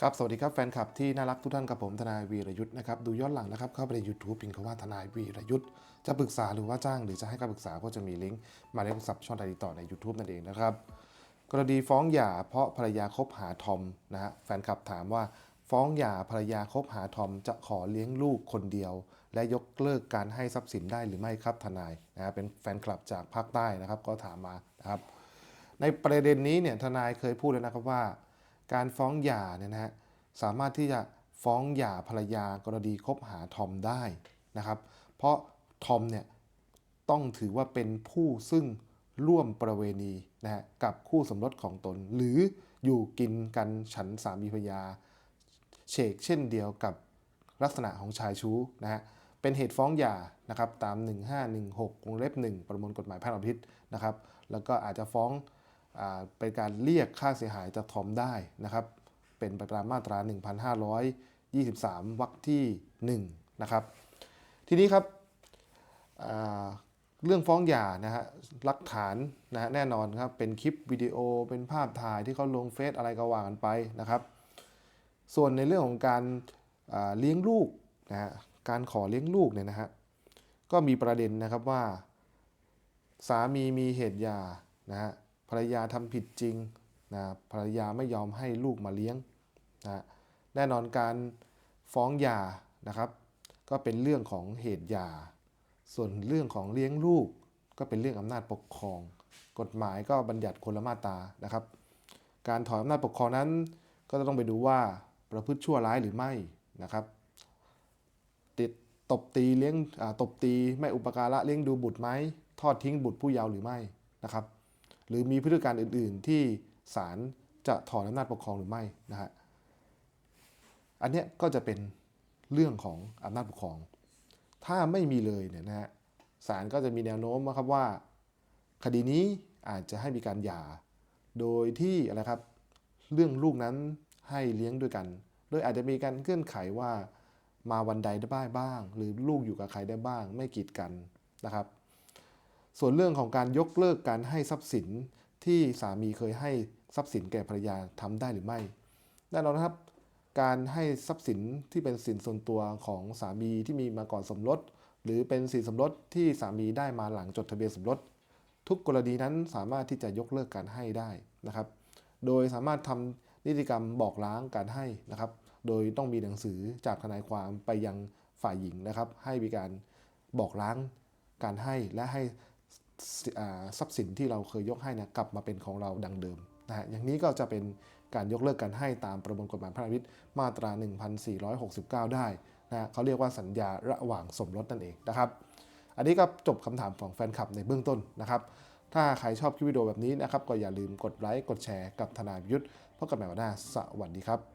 ครับสวัสดีครับแฟนคลับที่น่ารักทุกท่านกับผมทนายวีรยุทธ์นะครับดูย้อนหลังนะครับเข้าไปใน YouTube พิมพ์คำว่าทนายวีรยุทธ์จะปรึกษาหรือว่าจ้างหรือจะให้คำปรึกษาก็จะมีลิงก์มายเลขโทรศัพท์ช่องทางติดต่อใน YouTube นั่นเองนะครับกรณีฟ้องหย่าเพราะภรรยาคบหาทอมนะฮะแฟนคลับถามว่าฟ้องหย่าภรรยาคบหาทอมจะขอเลี้ยงลูกคนเดียว และยกเลิกการให้ทรัพย์สินได้หรือไม่ครับทนายนะฮะเป็นแฟนคลับจากภาคใต้นะครับก็ถามมานะครับในประเด็นนี้เนี่ยทนายเคยพูดแล้วนะครับว่า การฟ้องหย่าเนี่ยนะฮะสามารถที่จะฟ้องหย่าภรรยากรณีคบหาทอมได้นะครับ เพราะทอมเนี่ยต้องถือว่าเป็นผู้ซึ่งร่วมประเวณีนะฮะกับคู่สมรสของตน หรืออยู่กินกันฉันสามีภรรยาเฉกเช่นเดียวกับลักษณะของชายชู้นะฮะเป็นเหตุฟ้องหย่านะครับตาม 1516วงเล็บ1 ประมวลกฎหมายแพ่งและพาณิชย์นะครับ แล้วก็อาจจะฟ้อง เป็นการเรียกค่าเสียหายจากทอมได้นะครับ เป็นไปตามมาตรา 1523 วรรคที่ 1 นะครับ ทีนี้ครับเรื่องฟ้องหย่านะฮะหลักฐานนะฮะแน่นอนครับ เป็นคลิปวิดีโอเป็นภาพถ่ายที่เขาลงเฟซอะไรก็ว่ากันไปนะครับ ส่วนในเรื่องของการเลี้ยงลูกนะฮะการขอเลี้ยงลูกเนี่ยนะฮะก็มีประเด็นนะครับว่า สามีมีเหตุหย่านะฮะ ภรรยาทำผิดจริงนะภรรยาไม่ยอมให้ลูกมาเลี้ยงนะแน่นอนการฟ้องหย่านะครับ ก็เป็นเรื่องของเหตุหย่า ส่วนเรื่องของเลี้ยงลูก ก็เป็นเรื่องอำนาจปกครอง กฎหมายก็บัญญัติคนละมาตรานะครับ การถอนอำนาจปกครองนั้น ก็จะต้องไปดูว่าประพฤติชั่วร้ายหรือไม่นะครับติดตบตีเลี้ยงตบตีไม่อุปการะเลี้ยงดูบุตรไหมทอดทิ้งบุตรผู้เยาว์หรือไม่นะครับ หรือมีพฤติการอื่น ๆ ที่ศาลจะถอนอำนาจปกครองหรือไม่นะฮะอันเนี้ยก็จะเป็นเรื่องของอำนาจปกครอง ถ้าไม่มีเลยเนี่ยนะฮะศาลก็จะมีแนวโน้มนะครับว่า คดีนี้อาจจะให้มีการหย่า โดยที่อะไรครับเรื่องลูกนั้นให้เลี้ยงด้วยกัน โดยอาจจะมีการเงื่อนไขว่ามาวันใดได้บ้าง หรือลูกอยู่กับใครได้บ้าง ไม่กีดกันนะครับ ส่วนเรื่องของการยกเลิกการให้ทรัพย์สินที่สามีเคยให้ทรัพย์สินแก่ภรรยาทำได้หรือไม่แน่นอนนะครับการให้ทรัพย์สินที่เป็นสินส่วนตัวของสามีที่มีมาก่อนสมรส หรือเป็นสินสมรสที่สามีได้มาหลังจดทะเบียนสมรส ทุกกรณีนั้นสามารถที่จะยกเลิกการให้ได้นะครับ โดยสามารถทำนิติกรรมบอกล้างการให้นะครับ โดยต้องมีหนังสือจากทนายความไปยังฝ่ายหญิงนะครับ ให้มีการบอกล้างการให้และให้ ทรัพย์สินที่เราเคยยกให้นะกลับมาเป็นของเราดังเดิมนะฮะอย่างนี้ก็จะเป็นการยกเลิกการให้ตามประมวลกฎหมายพระราชบัญญัติมาตรา 1469 ได้นะฮะเขาเรียกว่าสัญญาระหว่างสมรสนั่นเองนะครับ อันนี้ก็จบคำถามของแฟนคลับในเบื้องต้นนะครับ ถ้าใครชอบคลิปวิดีโอแบบนี้นะครับ ก็อย่าลืมกดไลค์กดแชร์กับทนายยุทธ์พบกันใหม่วันหน้าสวัสดีครับ